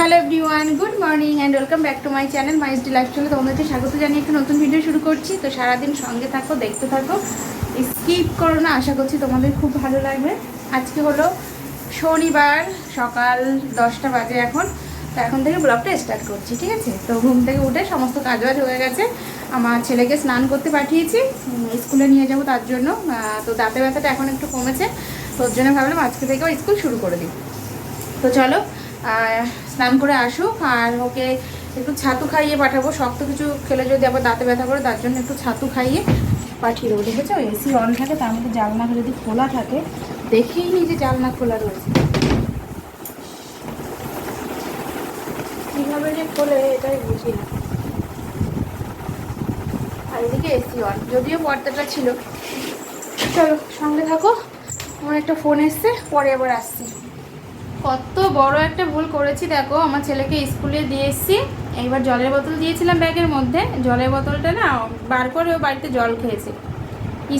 Hello everyone good morning and welcome back to my channel my স্টি লাইফস্টাইলে তোমাদেরকে স্বাগত জানিয়ে একটা নতুন ভিডিও শুরু করছি। তো সারাদিন সঙ্গে থাকো, দেখতে থাকো। স্কিপ করো না, আশা করছি তোমাদের খুব ভালো লাগবে। আজকে হলো শনিবার, সকাল দশটা বাজে এখন। তো এখন থেকে ব্লগটা স্টার্ট করছি, ঠিক আছে? তো ঘুম থেকে উঠে সমস্ত কাজ বাজ হয়ে গেছে। আমার ছেলেকে স্নান করতে পাঠিয়েছি স্কুলে নিয়ে যাব তার জন্য। তো দাঁতে ব্যথাটা এখন একটু কমেছে। তোর জন্য ভাবলাম আজকে থেকে স্কুল শুরু করে দিই। তো চলো স্নান করে আসুক আর ওকে একটু ছাতু খাইয়ে পাঠাবো, শক্ত কিছু খেলে যদি আবার দাঁতে ব্যথা করে, তার জন্য একটু ছাতু খাইয়ে পাঠিয়ে দেবো, দেখেছ? এসি অন থাকে, তার মধ্যে জানলা যদি খোলা থাকে, দেখেই নি যে জানলা খোলা রয়েছে। কীভাবে যে খোলে, এটাই বুঝি না। আর এদিকে এসি অন যদিও পর্দাটা ছিল। চলো, সঙ্গে থাকো, আমার একটা ফোন এসছে, পরে আবার আসছি। কত বড় একটা ভুল করেছি, দেখো, আমার ছেলেকে স্কুলে দিয়ে এসেছি। এইবার জলের বোতল দিয়েছিলাম ব্যাগের মধ্যে। জলের বোতলটা না, বার করে ও বাড়িতে জল খেয়েছে।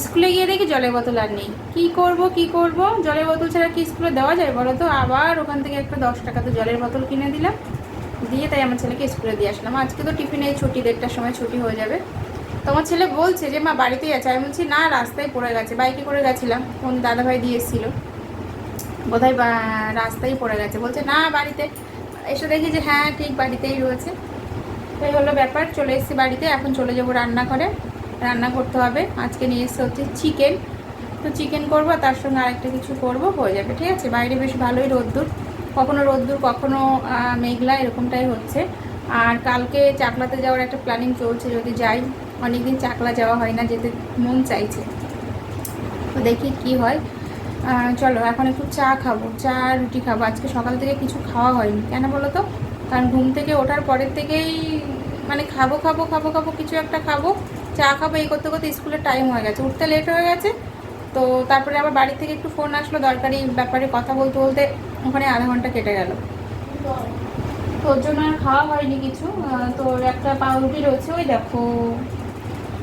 স্কুলে গিয়ে দেখি জলের বোতল আর নেই। কি করব কি করব? জলের বোতল ছাড়া কি স্কুলে দেওয়া যায় বলো তো? আবার ওখান থেকে একটা দশ টাকাতে জলের বোতল কিনে দিলাম। দিয়ে তাই আমার ছেলেকে স্কুলে দিয়ে আসলাম। আজকে তো টিফিনে ছুটি, দেড়টার সময় ছুটি হয়ে যাবে। তোমার ছেলে বলছে যে, মা, বাড়িতেই আছে। আমি বলছি, না, রাস্তায় পড়ে গেছে। বাইকে করে গেছিলাম। কোন দাদাভাই দিয়ে এসেছিল। বোধহয় রাস্তায় পড়ে গেছে। বলছে, না, বাড়িতে। এসে দেখি যে হ্যাঁ ঠিক বাড়িতেই রয়েছে। এই হলো ব্যাপার, চলে এসেছি বাড়িতে। এখন চলে যাব রান্নাঘরে। রান্না করতে হবে। আজকে নিয়ে এসে হচ্ছে চিকেন। তো চিকেন করব, তার সঙ্গে আরেকটা কিছু করব, হয়ে যাবে, ঠিক আছে? বাইরে বেশ ভালোই রোদ্দুর। কখনো রোদ্দুর, কখনো মেঘলা, এরকমটাই হচ্ছে। আর কালকে চাকলাতে যাওয়ার একটা প্ল্যানিং চলছে, যদি যাই। অনেকদিন চাকলা যাওয়া হয় না, যেতে মন চাইছে। তো দেখি কি হয়। চলো এখন একটু চা খাব। চা রুটি খাব। আজকে সকাল থেকে কিছু খাওয়া হয়নি। কেন বলো তো? কারণ ঘুম থেকে ওঠার পরের থেকেই মানে খাব খাব খাব খাব কিছু একটা খাব। চা খাব এই করতে করতে স্কুলের টাইম হয়ে গেছে। উঠতে লেট হয়ে গেছে। তো তারপরে আবার বাড়ি থেকে একটু ফোন আসলো। দরকারি ব্যাপারে কথা বলতে বলতে ওখানে আধা ঘণ্টা কেটে গেল। তো ওর জন্য আর খাওয়া হয়নি কিছু? আহ, তো ওর একটা পাউরুটি রয়েছে ওই দেখো।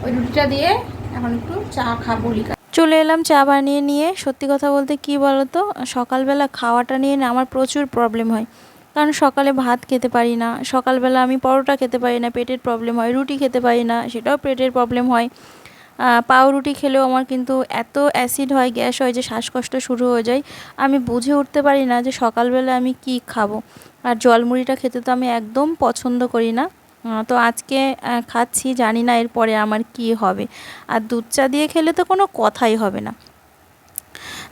ওই রুটিটা দিয়ে এখন একটু চা খাব লিকা চলে এলাম চা বানিয়ে নিয়ে। সত্যি কথা বলতে কি বলতো? সকালবেলা খাওয়াটা নিয়ে না আমার প্রচুর প্রবলেম হয়। কারণ সকালে ভাত খেতে পারি না, সকালবেলা আমি পরোটা খেতে পারি না, পেটের প্রবলেম হয়, রুটি খেতে পারি না, সেটাও পেটের প্রবলেম হয়। পাউরুটি খেলেও আমার কিন্তু এত অ্যাসিড হয়, গ্যাস হয় যে শ্বাসকষ্ট শুরু হয়ে যায়। আমি বুঝে উঠতে পারি না যে সকালবেলা আমি কি খাব। আর জলমুড়িটা খেতে তো আমি একদম পছন্দ করি না। তো আজকে খাচ্ছি, জানি না এরপরে আমার কি হবে। আর দুধ চা দিয়ে খেলে তো কোনো কথাই হবে না।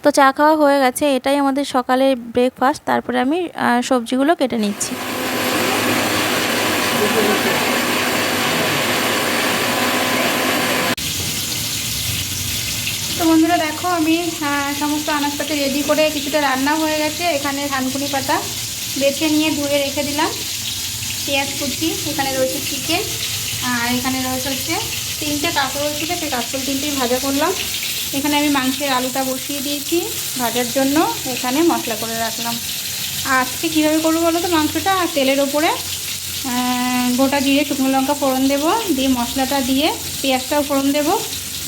তো চা খাওয়া হয়ে গেছে, এটাই আমাদের সকালের ব্রেকফাস্ট তারপরে আমি সবজিগুলো কেটে নিচ্ছি। তো বন্ধুরা দেখো, আমি সমস্ত আনাজপাতি রেডি করে কিছুটা রান্না হয়ে গেছে। এখানে ধানকুনি পাতা বেছে নিয়ে ধুয়ে রেখে দিলাম। পেঁয়াজ কুচি, এখানে রয়েছে চিকেন আর এখানে রয়েছে হচ্ছে তিনটে কাঁকরোল ছিল, সেই কাঁকরোল তিনটেই ভাজা করলাম। এখানে আমি মাংসের আলুটা বসিয়ে দিয়েছি ভাজার জন্য, এখানে মশলা করে রাখলাম। আজকে কীভাবে করব বলো তো মাংসটা? আর তেলের ওপরে গোটা জিরে, শুকনো লঙ্কা ফোড়ন দেবো, দিয়ে মশলাটা দিয়ে পেঁয়াজটাও ফোড়ন দেবো।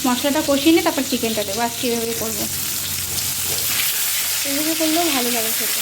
মশলাটা কষিয়ে নিয়ে তারপর চিকেনটা দেবো। আজকে এভাবে করব। এভাবে করলেও ভালো লাগে খেতে।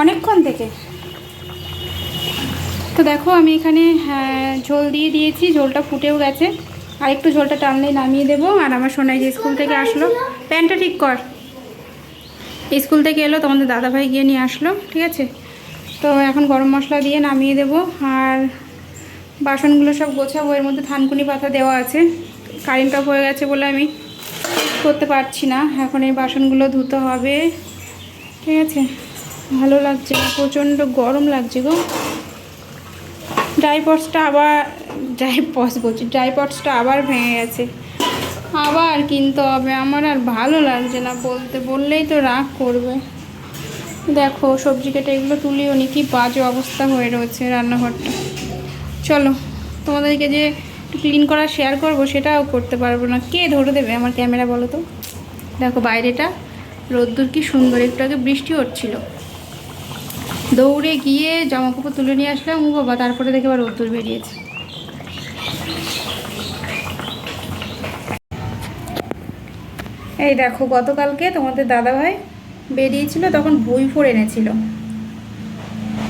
অনেকক্ষণ থেকে। তো দেখো আমি এখানে হ্যাঁ, ঝোল দিয়ে দিয়েছি ঝোলটা ফুটেও গেছে। আর একটু ঝোলটা টানলে নামিয়ে দেবো। আর আমার সোনাই যে স্কুল থেকে আসলো প্যান্টটা ঠিক কর। স্কুল থেকে এলো তোমাদের দাদাভাই গিয়ে নিয়ে আসলো ঠিক আছে? তো এখন গরম মশলা দিয়ে নামিয়ে দেবো। আর বাসনগুলো সব গোছাবো এর মধ্যে থানকুনি পাতা দেওয়া আছে। কারেন্ট হয়ে গেছে বলে আমি করতে পারছি না। এখন এই বাসনগুলো ধুতে হবে ঠিক আছে? ভালো লাগছে না, প্রচণ্ড গরম লাগছে গো। ড্রাইপটসটা আবার ড্রাইপটস বলছি ড্রাইপটসটা আবার ভেঙে গেছে। আবার কিনতে হবে, আমার আর ভালো লাগছে না বলতে, বললেই তো রাগ করবে। দেখো, সবজি কেটে এগুলো তুলিও নি, কি বাজে অবস্থা হয়ে রয়েছে রান্নাঘরটা। চলো, তোমাদেরকে যে ক্লিন করা শেয়ার করব, সেটাও করতে পারব না। কে ধরে দেবে আমার ক্যামেরা বলো তো? দেখো, বাইরেটা রোদ্দুর কি সুন্দর, একটু আগে বৃষ্টি হচ্ছিল। দৌড়ে গিয়ে জামা কাপড় তুলে নিয়ে আসলাম। ও বাবা, তারপরে দেখে আবার রোদ্দুর বেরিয়েছে। এই দেখো, গতকালকে তোমাদের দাদাভাই বেরিয়েছিল, তখন বই ফোর এনেছিল।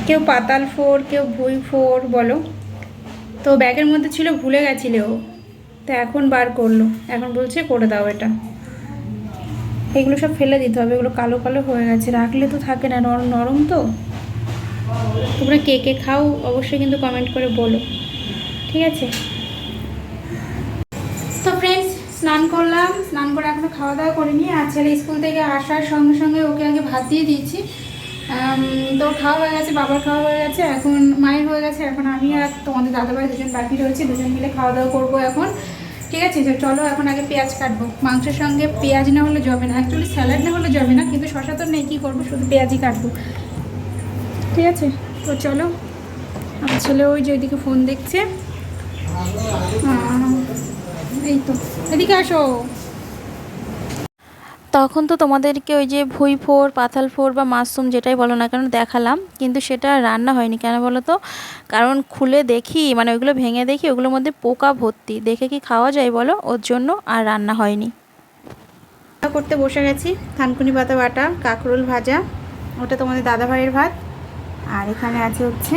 কেউ পাতাল ফোর কেউ বই ফোর বলো। তো ব্যাগের মধ্যে ছিল, ভুলে গেছিলে ও। তো এখন বার করল। এখন বলছে, করে দাও এটা। এগুলো সব ফেলে দিতে হবে, এগুলো কালো কালো হয়ে গেছে। রাখলে তো থাকে না নরম নরম তো। তোমরা কে কে খাও অবশ্যই কিন্তু কমেন্ট করে বলো। ঠিক আছে? তো ফ্রেন্ডস স্নান করলাম, স্নান করে এখনও খাওয়া দাওয়া করিনি। আর ছেলে স্কুল থেকে আসার সঙ্গে সঙ্গে ওকে আগে ভাত দিয়ে দিয়েছি। তো খাওয়া হয়ে গেছে, বাবার খাওয়া হয়ে গেছে, এখন মায়ের হয়ে গেছে, এখন আমি আর তোমাদের দাদাভাই দুজন বাকি রয়েছে, দুজন মিলে খাওয়া দাওয়া করব এখন। ঠিক আছে? তো চলো এখন আগে পেঁয়াজ কাটবো। মাংসের সঙ্গে পেঁয়াজ না হলে যাবে না। অ্যাকচুয়ালি স্যালাড না হলে যাবে না, কিন্তু শশা তো নেই, কী করব? শুধু পেঁয়াজই কাটবো। ঠিক আছে তো চলো। আমার ছেলে ওই যে ওইদিকে ফোন দেখছে। এই তো এদিকে আসো। তখন তো তোমাদেরকে ওই যে ভুই ফোর পাতাল ফোর বা মাশরুম যেটাই বলো না কেন দেখালাম কিন্তু সেটা রান্না হয়নি। কেন বলো তো? কারণ খুলে দেখি মানে ওইগুলো ভেঙে দেখি ওগুলোর মধ্যে পোকা ভর্তি। দেখে কি খাওয়া যায় বলো? ওর জন্য আর রান্না হয়নি। রান্না করতে বসে গেছি থানকুনি পাতা বাটা কাঁকরোল ভাজা ওটা তোমাদের দাদা ভাইয়ের ভাত। আর এখানে আছে হচ্ছে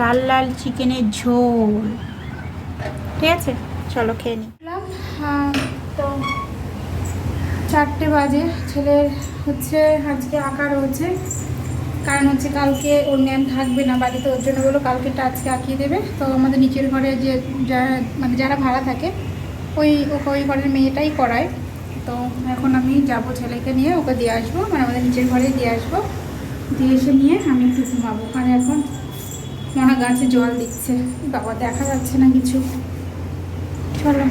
লাল লাল চিকেনের ঝোল। ঠিক আছে? চলো খেয়ে নিই তো চারটে বাজে। ছেলের হচ্ছে আজকে আঁকা রয়েছে। কারণ হচ্ছে কালকে ওর ম্যাম থাকবে না বাড়িতে, ওর জন্য বলো কালকেটা আজকে আঁকিয়ে দেবে। তো আমাদের নিচের ঘরে যে যারা মানে যারা ভাড়া থাকে, ওই, ওকে ওই ঘরের মেয়েটাই করায়। তো এখন আমি যাব ছেলেকে নিয়ে, ওকে দিয়ে আসব মানে আমাদের নিচের ঘরে দিয়ে আসব। দিয়ে এসে নিয়ে আমি একটু ঘুমাবো। ওখানে এখন মনে গাছে জল দিচ্ছে। বাবা, দেখা যাচ্ছে না কিছু। চলো,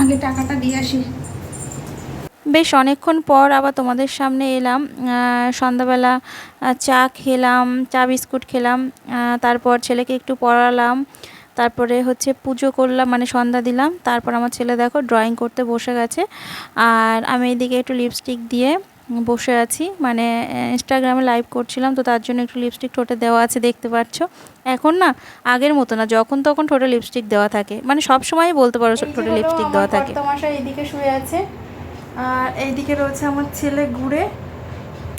আগে টাকাটা দিয়ে আসি। বেশ, অনেকক্ষণ পর আবার তোমাদের সামনে এলাম। সন্ধ্যাবেলা চা খেলাম, চা বিস্কুট খেলাম। তারপর ছেলেকে একটু পড়ালাম। তারপরে হচ্ছে পুজো করলাম মানে সন্ধ্যা দিলাম। তারপর আমার ছেলে দেখো ড্রয়িং করতে বসে গেছে। আর আমি এদিকে একটু লিপস্টিক দিয়ে বসে আছি। মানে ইনস্টাগ্রামে লাইভ করছিলাম তো তার জন্য একটু লিপস্টিক ঠোঁটে দেওয়া আছে দেখতে পাচ্ছ। এখন না আগের মতো না যখন তখন ঠোঁটে লিপস্টিক দেওয়া থাকে। মানে সব সময়ই বলতে পারো ঠোঁটে লিপস্টিক দেওয়া থাকে। তোমাশা এইদিকে শুয়ে আছে আর এইদিকে রয়েছে আমার ছেলে ঘুরে।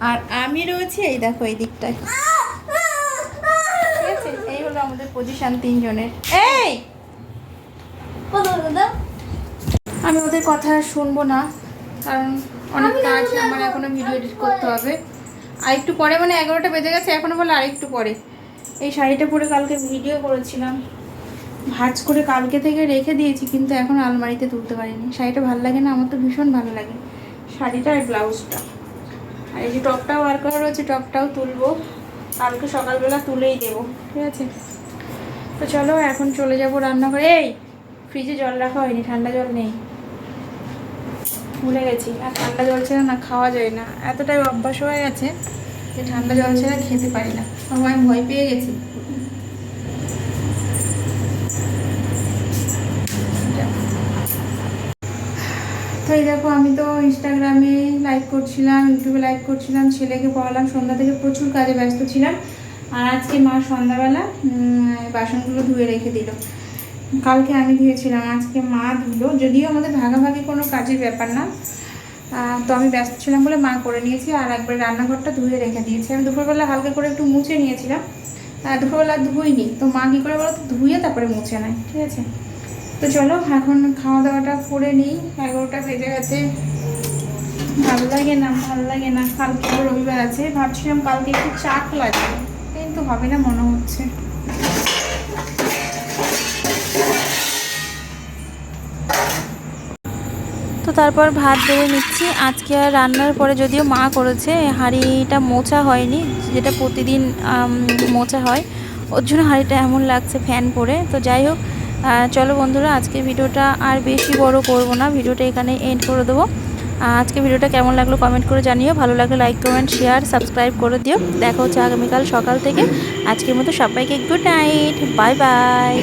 আর আমি রয়েছি এই দেখো এই দিকটায়। ঠিক আছে? এই হলো আমাদের পজিশন তিনজনের। এই! আমি ওদের কথা শুনব না কারণ অনেক কাজ আমার এখনও ভিডিও এডিট করতে হবে। আর একটু পরে মানে এগারোটা বেজে গেছে এখনও বলে আরেকটু পরে। এই শাড়িটা পরে কালকে ভিডিও করেছিলাম। ভাজ করে কালকে থেকে রেখে দিয়েছি কিন্তু এখন আলমারিতে তুলতে পারিনি। শাড়িটা ভালো লাগে না আমার তো ভীষণ ভালো লাগে। শাড়িটা আর ব্লাউজটা। আর এই যে টপটাও বার করা রয়েছে টপটাও তুলবো। কালকে সকালবেলা তুলেই দেবো ঠিক আছে? তো চলো এখন চলে যাব রান্নাঘরে। এই ফ্রিজে জল রাখা হয়নি ঠান্ডা জল নেই। ভুলে গেছি। আর ঠান্ডা জল ছাড়া না খাওয়া যায় না। এতটাই অভ্যাস হয়ে গেছে যে ঠান্ডা জল ছাড়া খেতে পারি না। সবাই ভয় পেয়ে গেছি। তো এই দেখো, আমি তো ইনস্টাগ্রামে লাইভ করছিলাম ইউটিউবে লাইভ করছিলাম, ছেলেকে পড়ালাম, সন্ধ্যা থেকে প্রচুর কাজে ব্যস্ত ছিলাম। আর আজকে মা সন্ধ্যাবেলা বাসনগুলো ধুয়ে রেখে দিল। কালকে আমি ধুয়েছিলাম আজকে মা ধুলো যদিও আমাদের ভাগাভাগি কোনো কাজের ব্যাপার না তো আমি ব্যস্ত ছিলাম বলে মা করে নিয়েছি, আর একবার রান্নাঘরটা ধুয়ে রেখে দিয়েছি। আমি দুপুরবেলা হালকা করে একটু মুছে নিয়েছিলাম দুপুরবেলা ধুইনি। তো মা কী করে বলো ধুয়ে তারপরে মুছে নেয়, ঠিক আছে? তো চলো, এখন খাওয়া দাওয়াটা করে নিই। এগারোটা বেজে গেছে। ভালো লাগে না, ভালো লাগে না। কালকে রবিবার আছে। ভাবছিলাম কালকে একটু চাক লাগবে। কিন্তু হবে না, মনে হচ্ছে। তো তারপর ভাত বেড়ে নিচ্ছি। আজকে আর রান্নার পরে যদিও মা করেছে হাঁড়িটা মোছা হয়নি, যেটা প্রতিদিন মোছা হয়, ওর জন্য হাঁড়িটা এমন লাগছে ফ্যান পরে। তো যাই হোক চলো বন্ধুরা, আজকে ভিডিওটা আর বেশি বড় করব না, ভিডিওটা এখানে এন্ড করে দেবো। আজকে ভিডিওটা কেমন লাগল কমেন্ট করে জানিও, ভালো লাগলে লাইক কমেন্ট শেয়ার সাবস্ক্রাইব করে দিও। দেখা হচ্ছে আগামীকাল সকাল থেকে। আজকের মতো সবাইকে গুড নাইট বাই বাই